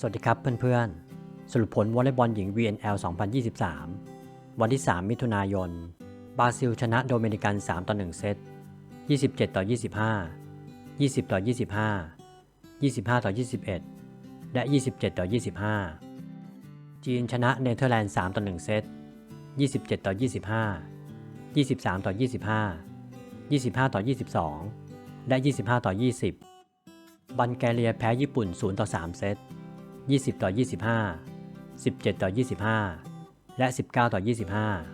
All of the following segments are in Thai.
สวัสดีครับเพื่อนๆ สรุปผลวอลเลย์บอลหญิง VNL 2023 วันที่ 3 มิถุนายน บราซิลชนะโดมินิกัน 3 ต่อ 1 เซต 27 ต่อ 25 20 ต่อ 25 25 ต่อ 21 และ 27 ต่อ 25 จีนชนะเนเธอร์แลนด์ 3 ต่อ 1 เซต 27 ต่อ 25 23 ต่อ 25 25 ต่อ 22 และ 25 ต่อ 20 บัลแกเรียแพ้ญี่ปุ่น 0 ต่อ 3 เซต 20 ต่อ 25 17 ต่อ 25 และ 19 ต่อ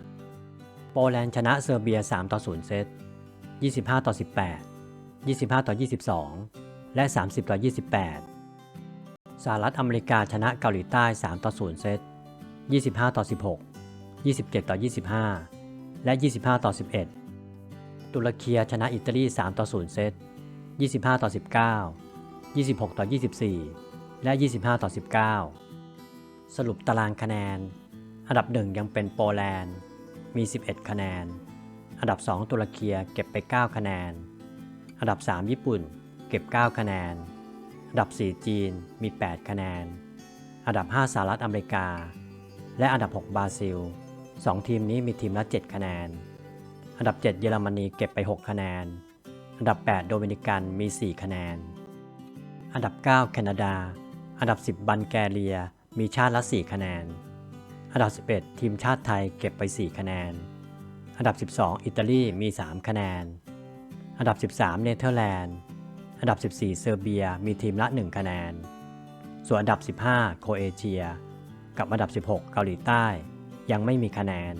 25 โปแลนด์ชนะเซอร์เบีย 3 ต่อ 0 เซต 25 ต่อ 18 25 ต่อ 22 และ 30 ต่อ 28 สหรัฐอเมริกาชนะเกาหลีใต้ 3 ต่อ 0 เซต 25 ต่อ 16 27 ต่อ 25 และ 25 ต่อ 11 ตุรเคียชนะอิตาลี 3 ต่อ 0 เซต 25 ต่อ 19 26 ต่อ 24 และ 25 ต่อ 19 สรุปตารางคะแนน อันดับ 1 ยังเป็นโปแลนด์ มี 11 คะแนน อันดับ 2 ตุรเคียเก็บไป 9 คะแนน อันดับ 3 ญี่ปุ่น เก็บ 9 คะแนน อันดับ 4 จีน มี 8 คะแนน อันดับ 5 สหรัฐอเมริกา และอันดับ 6 บราซิล 2 ทีมนี้มีทีมละ 7 คะแนน อันดับ 7 เยอรมนีเก็บไป 6 คะแนน อันดับ 8 โดมินิกัน มี 4 คะแนน อันดับ 9 แคนาดา อันดับ 10 บัลแกเรีย มีชาติละ 4 คะแนน อันดับ 11 ทีมชาติไทยเก็บไป 4 คะแนน อันดับ 12 อิตาลีมี 3 คะแนน อันดับ 13 เนเธอร์แลนด์ อันดับ 14 เซอร์เบีย มีทีมละ 1 คะแนน ส่วนอันดับ 15 โคเอเชีย กับอันดับ 16 เกาหลีใต้ ยังไม่มีคะแนน